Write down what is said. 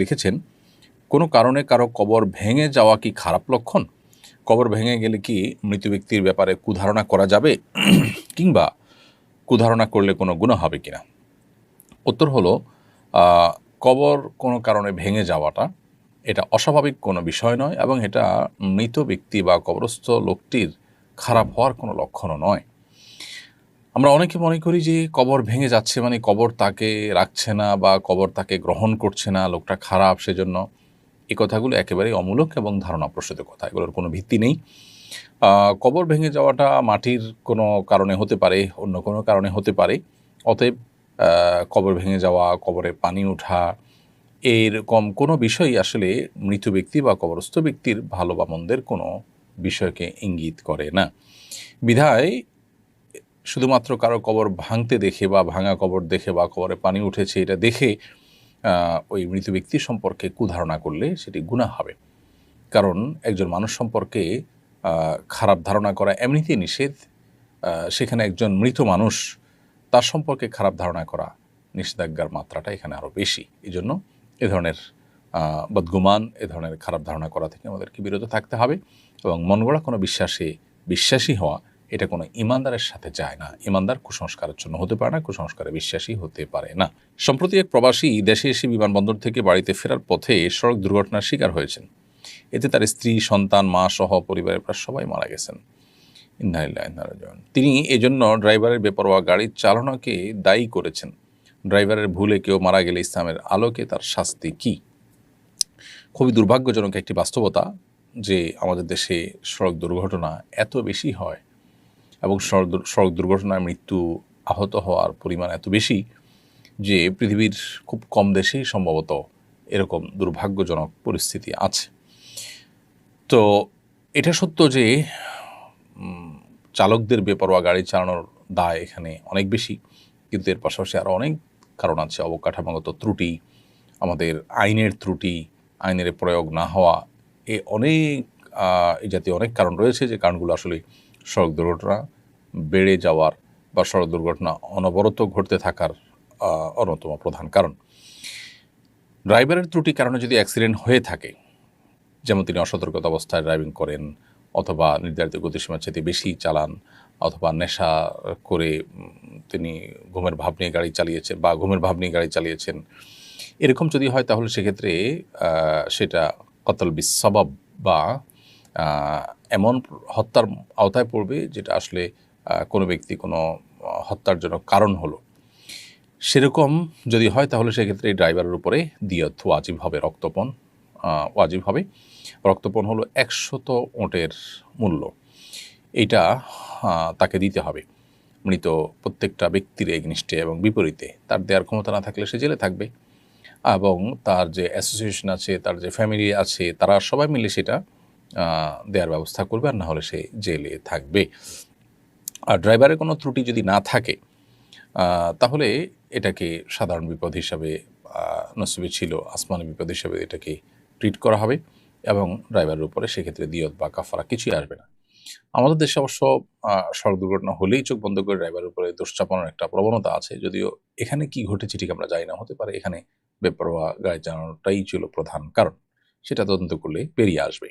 লিখেছেন, কোনো কারণে কারও কবর ভেঙে যাওয়া কি খারাপ লক্ষণ? কবর ভেঙে গেলে কি মৃত ব্যক্তির ব্যাপারে কুধারণা করা যাবে? কিংবা কুধারণা করলে কোনো গুণ হবে কি না উত্তর হলো কবর কোনো কারণে ভেঙে যাওয়াটা এটা অস্বাভাবিক কোনো বিষয় নয় এবং এটা মৃত ব্যক্তি বা কবরস্থ লোকটির খারাপ হওয়ার কোনো লক্ষণও নয়। আমরা অনেকে মনে করি যে কবর ভেঙে যাচ্ছে মানে কবর তাকে রাখছে না বা কবর তাকে গ্রহণ করছে না, লোকটা খারাপ সেজন্য। এই কথাগুলো একেবারেই অমূলক এবং ধারণা প্রসূত কথা, এগুলোর কোনো ভিত্তি নেই। কবর ভেঙে যাওয়াটা মাটির কোনো কারণে হতে পারে, অন্য কোনো কারণে হতে পারে। অতএব কবর ভেঙে যাওয়া, কবরে পানি ওঠা এরকম কোনো বিষয়ই আসলে মৃত ব্যক্তি বা কবরস্থ ব্যক্তির ভালো বা মন্দের কোনো বিষয়কে ইঙ্গিত করে না। বিধায় শুধুমাত্র কারও কবর ভাঙতে দেখে বা ভাঙা কবর দেখে বা কবরে পানি উঠেছে এটা দেখে ওই মৃত ব্যক্তি সম্পর্কে কুধারণা করলে সেটি গুণা হবে। কারণ একজন মানুষ সম্পর্কে খারাপ ধারণা করা এমনিতেই নিষেধ। সেখানে একজন মৃত মানুষ, তার সম্পর্কে খারাপ ধারণা করা নিষেধাজ্ঞার মাত্রাটা এখানে আরও বেশি। এই জন্য এ ধরনের বদগুমান, এ ধরনের খারাপ ধারণা করা থেকে আমাদেরকে বিরত থাকতে হবে এবং মন গড়া কোনো বিশ্বাসে, বিশ্বাসী হওয়া এটা কোনো ইমানদারের সাথে যায় না। ইমানদার কুসংস্কারের জন্য হতে পারে না, কুসংস্কারে বিশ্বাসী হতে পারে না। সম্প্রতি এক প্রবাসী দেশে এসে বিমানবন্দর থেকে বাড়িতে ফেরার পথে সড়ক দুর্ঘটনার শিকার হয়েছেন। এতে তার স্ত্রী, সন্তান, মা সহ পরিবারের প্রায় সবাই মারা গেছেন। তিনি এজন্য ড্রাইভারের বেপরোয়া গাড়ির চালনাকে দায়ী করেছেন। ড্রাইভারের ভুলে কেউ মারা গেলে ইসলামের আলোকে তার শাস্তি কি? খুবই দুর্ভাগ্যজনক একটি বাস্তবতা যে আমাদের দেশে সড়ক দুর্ঘটনা এত বেশি হয়। এবং সড়ক দুর্ঘটনায় মৃত্যু আহত হওয়ার পরিমাণ এত বেশি যে পৃথিবীর খুব কম দেশেই সম্ভবত এরকম দুর্ভাগ্যজনক পরিস্থিতি আছে। তো এটা সত্য যে চালকদের বেপরোয়া গাড়ি চালানোর দায় এখানে অনেক বেশি, কিন্তু এর পাশাপাশি আরও অনেক কারণ আছে, অবকাঠামোগত ত্রুটি, আমাদের আইনের ত্রুটি, আইনের প্রয়োগ না হওয়া, এ অনেক এই জাতীয় অনেক কারণ রয়েছে যে কারণগুলো আসলে সড়ক দুর্ঘটনা বেড়ে যাওয়ার বা সড়ক দুর্ঘটনা অনবরত ঘটতে থাকার অন্যতম প্রধান কারণ। ড্রাইভারের ত্রুটি কারণে যদি অ্যাক্সিডেন্ট হয়ে থাকে, যেমন তিনি অসতর্কতা অবস্থায় ড্রাইভিং করেন অথবা নির্ধারিত গতিসীমার চাইতে বেশি চালান অথবা নেশা করে তিনি ঘুমের ভাব নিয়ে গাড়ি চালিয়েছেন বা ঘুমের ভাব নিয়ে গাড়ি চালিয়েছেন, এরকম যদি হয় তাহলে সেক্ষেত্রে সেটা কতল বিসবাব বা এমন হত্যার আওতায় পড়বে যেটা আসলে কোনো ব্যক্তি কোনো হত্যার জন্য কারণ হলো। সেরকম যদি হয় তাহলে সেক্ষেত্রে এই ড্রাইভারের উপরে দিয়ত ওয়াজিব হবে, রক্তপণ ওয়াজিব হবে। রক্তপণ হলো একশত ওঁটের মূল্য। এইটা তাকে দিতে হবে। মৃত প্রত্যেকটা ব্যক্তির এগনিষ্ঠে এবং বিপরীতে। তার দেওয়ার ক্ষমতা না থাকলে সে জেলে থাকবে। এবং তার যে অ্যাসোসিয়েশন আছে, তার যে ফ্যামিলি আছে, তারা সবাই মিলে সেটা দেওয়ার ব্যবস্থা করবে আর না হলে সে জেলে থাকবে। আর ড্রাইভারের কোনো ত্রুটি যদি না থাকে তাহলে এটাকে সাধারণ বিপদ হিসাবে নসিবে ছিল, আসমানি বিপদ হিসাবে এটাকে ট্রিট করা হবে এবং ড্রাইভারের উপরে সেক্ষেত্রে দিয়ত বা কাফারা কিছুই আসবে না। আমাদের দেশে অবশ্য সড়ক দুর্ঘটনা হলেই চোখ বন্ধ করে ড্রাইভারের উপরে দোষ চাপানোর একটা প্রবণতা আছে, যদিও এখানে কি ঘটেছে ঠিক আমরা জানি না, হতে পারে এখানে বেপরোয়া গাড়ি চালানোটাই ছিল প্রধান কারণ। সেটা তদন্ত করলে বেরিয়ে আসবে।